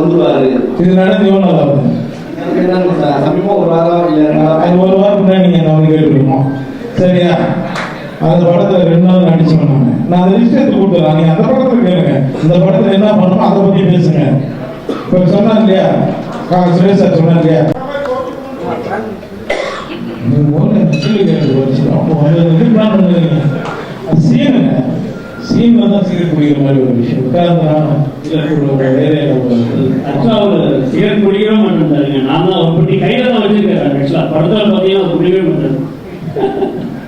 வந்துருவாரு. இது நடந்து எவ்வளோ நாள் ஆகுது? சமீபம் ஒரு வாரம் இல்லை ஒரு வாரம் முன்னாடி நீங்கள் என்ன வந்து கேட்டுருக்கோம் சரியா? அந்த படத்தில் ரெண்டு நாள் நடிச்சேன் நான். நான் அந்த எடுத்து கொடுத்துறேன் நீங்கள் அந்த படத்தில் கேளுங்க. இந்த படத்தில் என்ன பண்ணணுமோ அதை பற்றி பேசுங்க. இப்போ சொன்னார் இல்லையா? சுரேஷ் சார் சொன்னார் இல்லையா? நீங்க கேட்டு வச்சு அப்போ இது plan பண்ணுவீங்க. அது சீனுங்க சீன்ல தான் சீக்கிரம் குடிக்கிற மாதிரி ஒரு விஷயம் உட்கார்ந்தா இல்லை ஆக்சுவலா அவர் சிகரெட் குடிக்கவே மாட்டேன் நான் தான் ஒரு கையில தான் வச்சிருக்கேன் ஆக்சுவலா படத்துல பார்த்தீங்கன்னா அவர் குடிக்கவே மாட்டேன்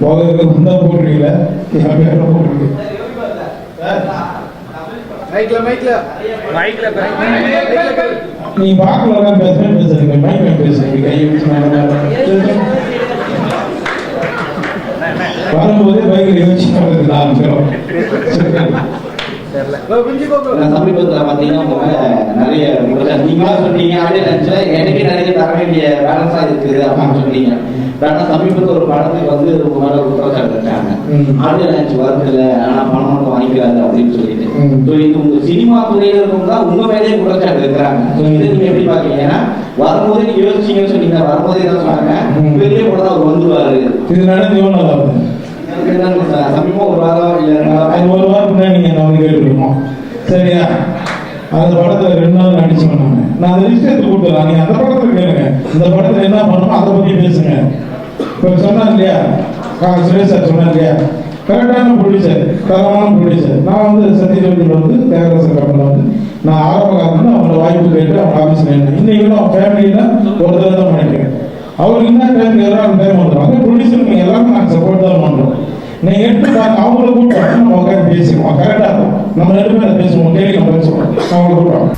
போகிறதுக்கு வந்தா போடுறீங்க மைக்ல மைக்ல மைக்ல நீ பார்க்கலாம் பேசுறேன் பேசுறீங்க மைக் பேசுறீங்க கையை வச்சு வரும்போதே பைக்கில் யோசிச்சு வர்றது நான் பிஞ்சி போக்கு நான் சமீபத்தில் பார்த்தீங்கன்னா நிறைய நீங்களா சொன்னீங்க அப்படியே நினைச்சேன் எனக்கு நிறைய தர வேண்டிய பேலன்ஸா இருக்குது அப்படின்னு சொன்னீங்க. சமீபத்தில் ஒரு படத்துக்கு வந்து உங்க மேல ஒரு குற்றச்சாட்டு இருக்காங்க. அப்படியே நினைச்சு வரல ஆனா பணம் மட்டும் வாங்கிக்கிறாரு அப்படின்னு சொல்லிட்டு. ஸோ இது உங்க சினிமா துறையில இருக்கவங்க உங்க மேலேயே குற்றச்சாட்டு இருக்கிறாங்க இதை நீங்க எப்படி பாக்கீங்க ஏன்னா வரும்போதே நீங்க யோசிச்சீங்கன்னு சொன்னீங்க வரும்போதே தான் சொன்னாங்க. பெரிய படம் அவர் வந்துருவாரு. இது நடந்து எவ்வளோ நாள் ஆகுது எனக்கு என்னன்னு சார் சமீபம் ஒரு வாரம் இல்லை அது ஒரு வாரம் வந்து கேட்டுருக்கோம் சரியா? அந்த படத்தை ரெண்டு நாள் நடிச்சோம் நான். நான் அந்த லிஸ்ட் எடுத்து நீங்கள் அந்த படத்தில் கேளுங்க. இந்த படத்தில் என்ன பண்ணணுமோ அதை பற்றி பேசுங்க. இப்போ சொன்னார் இல்லையா? சுரேஷ் சார் சொன்னார் இல்லையா? கரெக்டான ப்ரொடியூசர் தரமான ப்ரொடியூசர் நான் வந்து சத்யஜோதியில் வந்து தேவராசன் கம்பெனியில் வந்து நான் ஆரம்ப காலத்துல அவங்கள வாய்ப்பு கேட்டு அவங்க ஆஃபீஸில் இருந்தேன். இன்னைக்கு அவன் ஃபேமிலியில் ஒரு தடவை தான் பண்ணிக்கிறேன் அவருக்கு என்ன டைம் எல்லாம் டைம் வந்துடும் அதே ப்ரொடியூசர் நீங்கள் எல்லாமே நாங்கள் சப்போர்ட் தான் பண்ணுறோம் நீங்கள் எடுத்து பாருங்க அவங்கள கூப்பிட்டு நம்ம உட்காந்து பேசுவோம் நம்ம ரெண்டு பேரும் பேசுவோம் கேள்வி நம்ம பேசுவோம். அவங்க கூப்பிடுவோம்